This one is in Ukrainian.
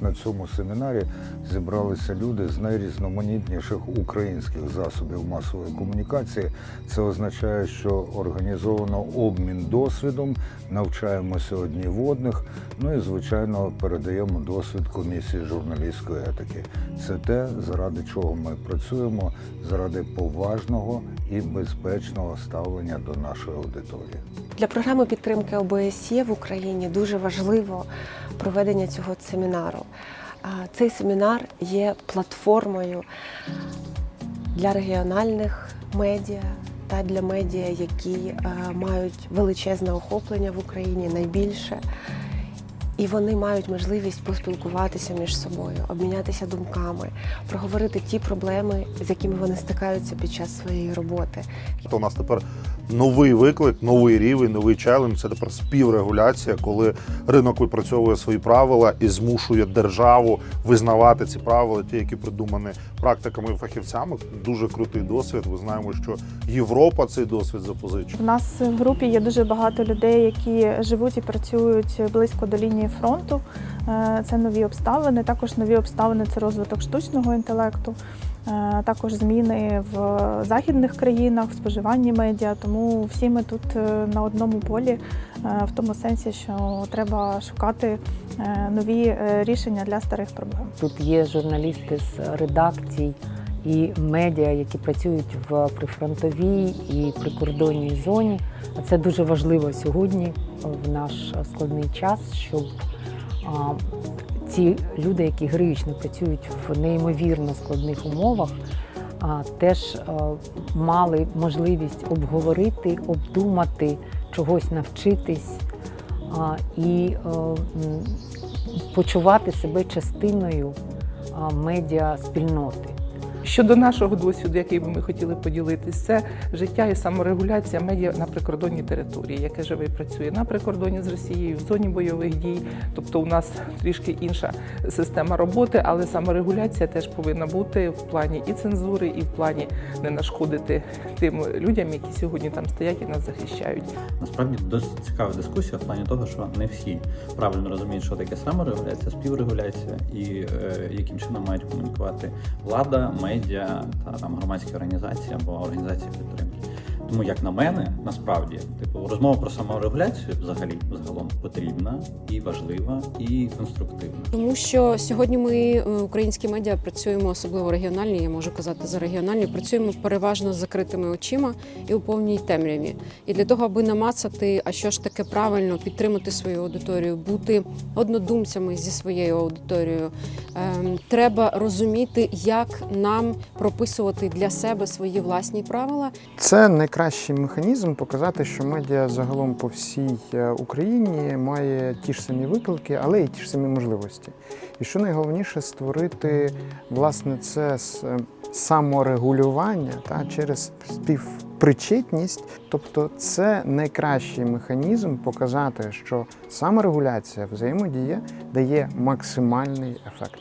На цьому семінарі зібралися люди з найрізноманітніших українських засобів масової комунікації. Це означає, що організовано обмін досвідом, навчаємося одні в одних. Ну і звичайно передаємо досвід комісії журналістської етики. Це те, заради чого ми працюємо, заради поважного і безпечного ставлення до нашої аудиторії. Для програми підтримки ОБСЄ в Україні дуже важливо проведення цього семінару. Цей семінар є платформою для регіональних медіа та для медіа, які е, мають величезне охоплення в Україні, найбільше. І вони мають можливість поспілкуватися між собою, обмінятися думками, проговорити ті проблеми, з якими вони стикаються під час своєї роботи. То у нас тепер новий виклик, новий рівень, новий челендж. Це тепер співрегуляція, коли ринок випрацьовує свої правила і змушує державу визнавати ці правила, ті, які придумані практиками і фахівцями. Дуже крутий досвід. Ми знаємо, що Європа цей досвід запозичує. У нас в групі є дуже багато людей, які живуть і працюють близько до лінії фронту. Е, Це нові обставини. Також нові обставини це розвиток штучного інтелекту, е, також зміни в західних країнах, в споживанні медіа. Тому всі ми тут е, на одному полі, в тому сенсі, що треба шукати нові рішення для старих проблем. Тут є журналісти з редакцій і медіа, які працюють в прифронтовій і прикордонній зоні. А Це дуже важливо сьогодні в наш складний час, щоб ці люди, які героїчно працюють в неймовірно складних умовах, теж мали можливість обговорити, обдумати, чогось навчитись і почувати себе частиною медіа спільноти. Щодо нашого досвіду, який би ми хотіли поділитися, це життя і саморегуляція медіа на прикордонній території, яке живе і працює на прикордоні з Росією, в зоні бойових дій. Тобто у нас трішки інша система роботи, але саморегуляція теж повинна бути в плані і цензури, і в плані не нашкодити тим людям, які сьогодні там стоять і нас захищають. Насправді досить цікава дискусія в плані того, що не всі правильно розуміють, що таке саморегуляція, співрегуляція і е, яким чином мають комунікувати влада, медіа та там громадські організації або організації підтримки. Тому, як на мене, насправді, типу, розмова про саморегуляцію взагалі загалом потрібна і важлива, і конструктивна. Тому що сьогодні ми, е, українські медіа, працюємо особливо регіональні, я можу казати за регіональні, працюємо переважно з закритими очима і у повній темряві. І для того, аби намацати, а що ж таке правильно, підтримати свою аудиторію, бути однодумцями зі своєю аудиторією, треба розуміти, як нам прописувати для себе свої власні правила Це найкращий механізм показати, що медіа загалом по всій е, Україні має ті ж самі виклики, але і ті ж самі можливості. І що найголовніше створити власне це е, саморегулювання та через причетність, тобто це найкращий механізм показати, що саморегуляція взаємодія дає максимальний ефект.